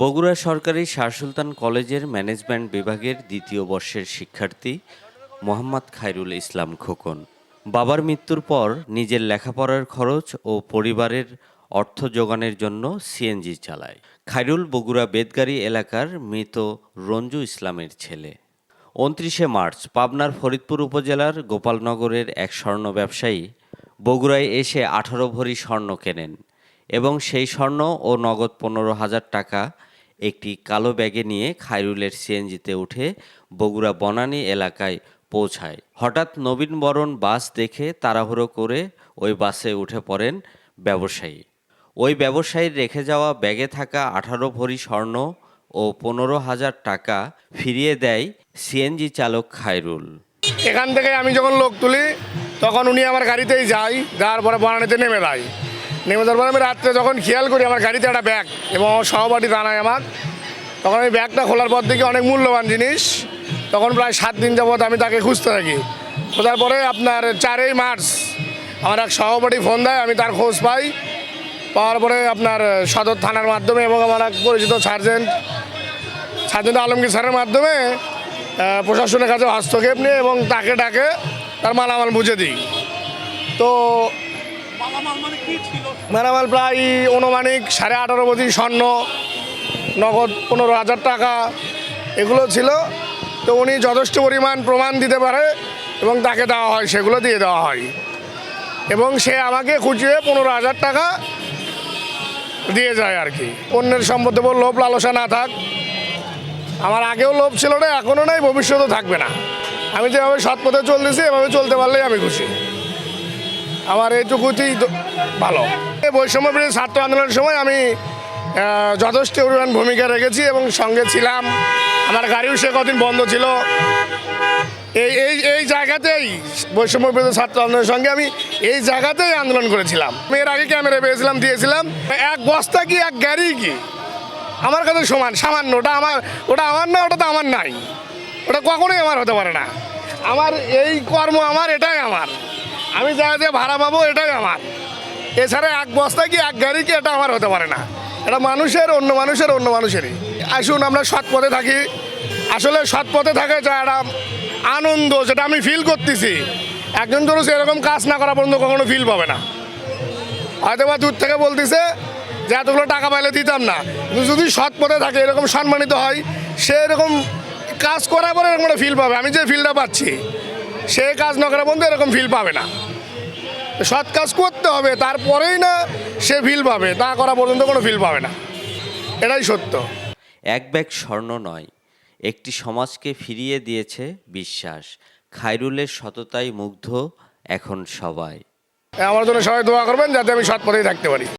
বগুড়া সরকারি শাহ সুলতান কলেজের ম্যানেজমেন্ট বিভাগের দ্বিতীয় বর্ষের শিক্ষার্থী মোহাম্মদ খায়রুল ইসলাম খোকন। বাবার মৃত্যুর পর নিজের লেখাপড়ার খরচ ও পরিবারের অর্থ যোগানের জন্য সিএনজি চালায়। খায়রুল বগুড়া বেদগাড়ি এলাকার মৃত রঞ্জু ইসলামের ছেলে। উনত্রিশে মার্চ পাবনার ফরিদপুর উপজেলার গোপালনগরের এক স্বর্ণ ব্যবসায়ী বগুড়ায় এসে আঠারো ভরি স্বর্ণ কেনেন। এবং সেই স্বর্ণ ও নগদ পনেরো হাজার টাকা একটি কালো ব্যাগে নিয়ে খায়রুলের সিএনজিতে উঠে বগুড়া বনানী এলাকায় পৌঁছায়। হঠাৎ নবীনবরণ বাস দেখে তাড়াহুড়ো করে ওই বাসে উঠে পড়েন ব্যবসায়ী। ওই ব্যবসায়ীর রেখে যাওয়া ব্যাগে থাকা আঠারো ভরি স্বর্ণ ও পনেরো হাজার টাকা ফিরিয়ে দেয় সিএনজি চালক খায়রুল। এখান থেকে আমি যখন লোক তুলি, তখন উনি আমার গাড়িতেই যায়, যাওয়ার পরে বনানীতে নেমে দেয় নেমে যাওয়ার আমি রাত্রে যখন খেয়াল করি আমার গাড়িতে একটা ব্যাগ এবং আমার সহপাঠী দাঁড়ায় আমার, তখন আমি ব্যাগটা খোলার পর দেখি অনেক মূল্যবান জিনিস। তখন প্রায় সাত দিন যাবৎ আমি তাকে খুঁজতে থাকি। খোঁজার পরে আপনার চারই মার্চ আমার এক সহপাঠী ফোন দেয়, আমি তার খোঁজ পাই। পাওয়ার পরে আপনার সদর থানার মাধ্যমে এবং আমার এক পরিচিত সার্জেন্ট সার্জেন্ট আলমগীর স্যারের মাধ্যমে প্রশাসনের কাছে হস্তক্ষেপ নিয়ে এবং তাকে ডাকে, তার মালামাল বুঝে দিই। তো মালামাল প্রায় অনুমানিক সাড়ে আঠারো বছর স্বর্ণ, নগদ পনেরো হাজার টাকা, এগুলো ছিল। তো উনি যথেষ্ট পরিমাণ প্রমাণ দিতে পারে এবং তাকে দেওয়া হয়, সেগুলো দিয়ে দেওয়া হয়। এবং সে আমাকে খুঁজিয়ে পনেরো হাজার টাকা দিয়ে যায় আর কি। অন্যের বল লোভ, লালসা না থাক। আমার আগেও লোভ ছিল না, এখনও নাই, ভবিষ্যতেও থাকবে না। আমি যেভাবে সৎ পথে চলতেছি, এভাবে চলতে পারলেই আমি খুশি। আমার এইটুকুতেই ভালো। এই বৈষম্য বিরোধী ছাত্র আন্দোলনের সময় আমি যথেষ্ট পরিমাণ ভূমিকা রেখেছি এবং সঙ্গে ছিলাম। আমার গাড়িও সে কদিন বন্ধ ছিল। এই এই এই জায়গাতেই বৈষম্য বিরোধী ছাত্র আন্দোলনের সঙ্গে আমি এই জায়গাতেই আন্দোলন করেছিলাম। আমি এর আগে ক্যামেরা পেয়েছিলাম, দিয়েছিলাম। এক বস্তা কি, এক গাড়ি কি? আমার কাছে সমান, সামান্য। ওটা আমার ওটা আমার না, ওটা তো আমার নাই। ওটা কখনোই আমার হতে পারে না। আমার এই কর্ম আমার, এটাই আমার। আমি যা যে ভাড়া পাবো এটাই আমার। এছাড়া এক বস্তা কি এক গাড়ি কি এটা আমার হতে পারে না। এটা মানুষের, অন্য মানুষের, অন্য মানুষেরই। আসুন আমরা সৎ পথে থাকি। আসলে সৎ পথে থাকে যা একটা আনন্দ যেটা আমি ফিল করতেছি। একজন ধরো এরকম কাজ না করা পর্যন্ত কখনো ফিল পাবে না। হয়তো বা দূর থেকে বলতেছে যে এতগুলো টাকা পাইলে দিতাম না। যদি সৎ পথে থাকে, এরকম সম্মানিত হয়, সে এরকম কাজ করার পরে এরকম ফিল পাবে। আমি যে ফিলটা পাচ্ছি, সে কাজ না করা পর্যন্ত এরকম ফিল পাবে না। সৎ কাজ করতে হবে তারপরেই না সে ফিল পাবে। তা করা পর্যন্ত কোনো ফিল পাবে না। এটাই সত্য। এক ব্যাগ স্বর্ণ নয় একটি সমাজকে ফিরিয়ে দিয়েছে বিশ্বাস। খাইরুলের সততাই মুগ্ধ এখন সবাই। আমার জন্য সবাই দোয়া করবেন যাতে আমি সৎ পথেই থাকতে পারি।